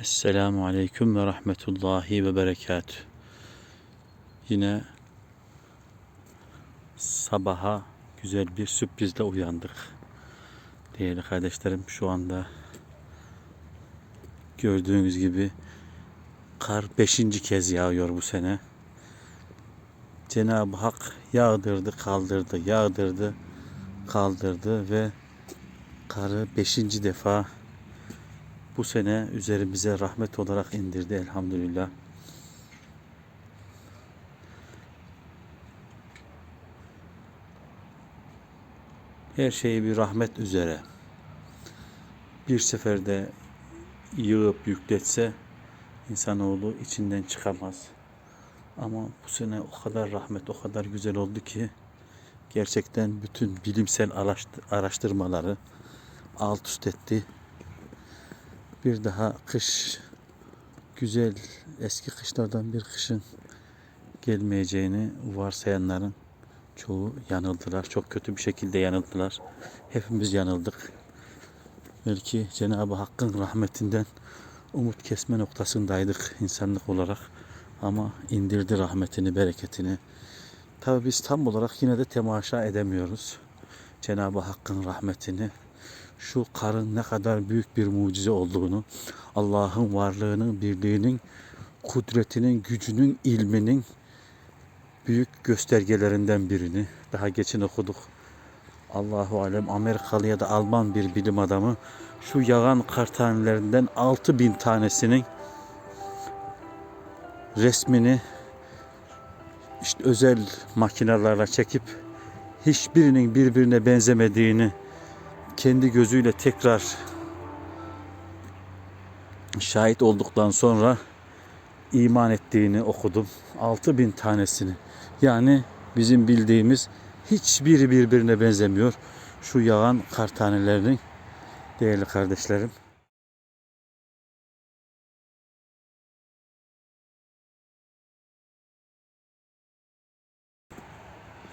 Esselamu Aleyküm ve Rahmetullahi ve Berekatü. Yine sabaha güzel bir sürprizle uyandık. Değerli kardeşlerim şu anda gördüğünüz gibi kar beşinci kez yağıyor bu sene. Cenab-ı Hak yağdırdı, kaldırdı, yağdırdı, kaldırdı ve karı beşinci defa bu sene üzerimize rahmet olarak indirdi elhamdülillah. Her şeyi bir rahmet üzere. Bir seferde yığıp yükletse insanoğlu içinden çıkamaz. Ama bu sene o kadar rahmet, o kadar güzel oldu ki gerçekten bütün bilimsel araştı- araştırmaları alt üst etti bir daha kış güzel eski kışlardan bir kışın gelmeyeceğini varsayanların çoğu yanıldılar. Çok kötü bir şekilde yanıldılar. Hepimiz yanıldık. Belki Cenab-ı Hakk'ın rahmetinden umut kesme noktasındaydık insanlık olarak. Ama indirdi rahmetini, bereketini. Tabi biz tam olarak yine de temaşa edemiyoruz. Cenab-ı Hakk'ın rahmetini, şu karın ne kadar büyük bir mucize olduğunu, Allah'ın varlığının, birliğinin, kudretinin, gücünün, ilminin büyük göstergelerinden birini daha geçen okuduk. Allahu alem Amerikalı ya da Alman bir bilim adamı şu yağan kar tanelerinden 6000 tanesinin resmini işte özel makinelerle çekip hiçbirinin birbirine benzemediğini kendi gözüyle tekrar şahit olduktan sonra iman ettiğini okudum. 6000 tanesini. Yani bizim bildiğimiz hiçbiri birbirine benzemiyor. Şu yağan kar tanelerinin değerli kardeşlerim.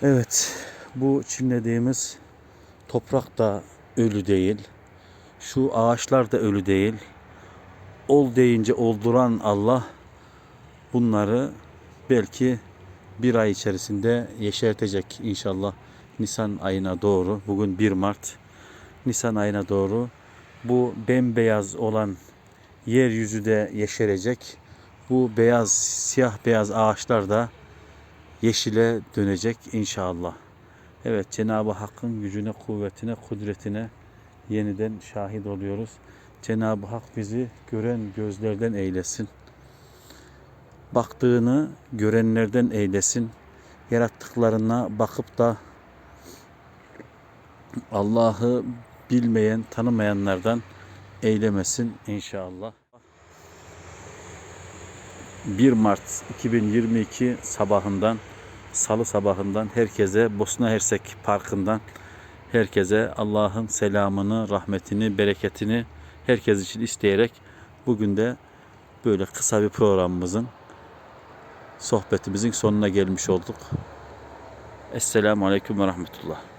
Evet, bu çimlediğimiz toprak da ölü değil. Şu ağaçlar da ölü değil. Ol deyince olduran Allah bunları belki bir ay içerisinde yeşertecek inşallah. Nisan ayına doğru, bugün 1 Mart, Nisan ayına doğru bu bembeyaz olan yeryüzü de yeşerecek. Bu beyaz, siyah beyaz ağaçlar da yeşile dönecek inşallah. Evet Cenab-ı Hakk'ın gücüne, kuvvetine, kudretine yeniden şahit oluyoruz. Cenab-ı Hak bizi gören gözlerden eylesin. Baktığını görenlerden eylesin. Yarattıklarına bakıp da Allah'ı bilmeyen, tanımayanlardan eylemesin inşallah. 1 Mart 2022 sabahından salı sabahından herkese Bosna Hersek Parkı'ndan herkese Allah'ın selamını, rahmetini, bereketini herkes için isteyerek bugün de böyle kısa bir programımızın sohbetimizin sonuna gelmiş olduk. Esselamu Aleyküm ve Rahmetullah.